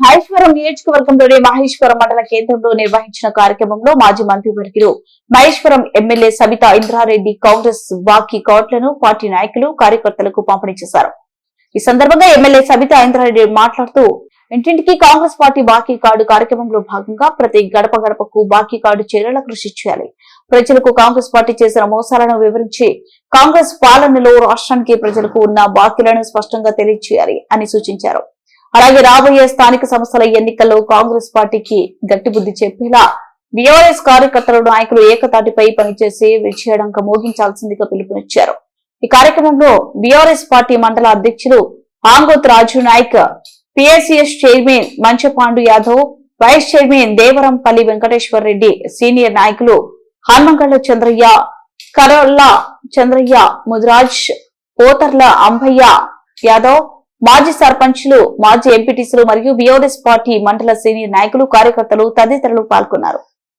మహేశ్వరం నియోజకవర్గంలోని మహేశ్వరం మండల కేంద్రంలో నిర్వహించిన కార్యక్రమంలో మాజీ మంత్రివర్యులు మహేశ్వరం ఎమ్మెల్యే సబితా ఇంద్రారెడ్డి కాంగ్రెస్ బాకీ కార్డులను పార్టీ నాయకులు కార్యకర్తలకు పంపిణీ చేశారు. ఈ సందర్భంగా ఎమ్మెల్యే సబితా ఇంద్రారెడ్డి మాట్లాడుతూ ఇంటింటికి కాంగ్రెస్ పార్టీ బాకీ కార్డు కార్యక్రమంలో భాగంగా ప్రతి గడప గడపకు బాకీ కార్డు చేరేలా కృషి చేయాలి. ప్రజలకు కాంగ్రెస్ పార్టీ చేసిన మోసాలను వివరించి కాంగ్రెస్ పాలనలో రాష్ట్రానికి ప్రజలకు ఉన్న బాకీలను స్పష్టంగా తెలియజేయాలి అని సూచించారు. అలాగే రాబోయే స్థానిక సంస్థల ఎన్నికల్లో కాంగ్రెస్ పార్టీకి గట్టి బుద్ధి చెప్పేలా బీఆర్ఎస్ కార్యకర్తలు నాయకులు ఏకతాటిపై పనిచేసి విజయడంక మోగించాల్సిందిగా పిలుపునిచ్చారు. ఈ కార్యక్రమంలో బీఆర్ఎస్ పార్టీ మండల అధ్యక్షులు Angoth Raju Naik PSCS chairman Manchapandu Yadav vice chairman Devarampalli Venkateshwar Reddy senior నాయకులు హన్మంగళ్ళ చంద్రయ్య కరోళ్ళ చంద్రయ్య ముదిరాజ్ పోతర్ల అంబయ్య యాదవ్ మాజీ సర్పంచ్లు మాజీ ఎంపీటీసీలు మరియు బీఆర్ఎస్ పార్టీ మండల సీనియర్ నాయకులు కార్యకర్తలు తదితరులు పాల్గొన్నారు.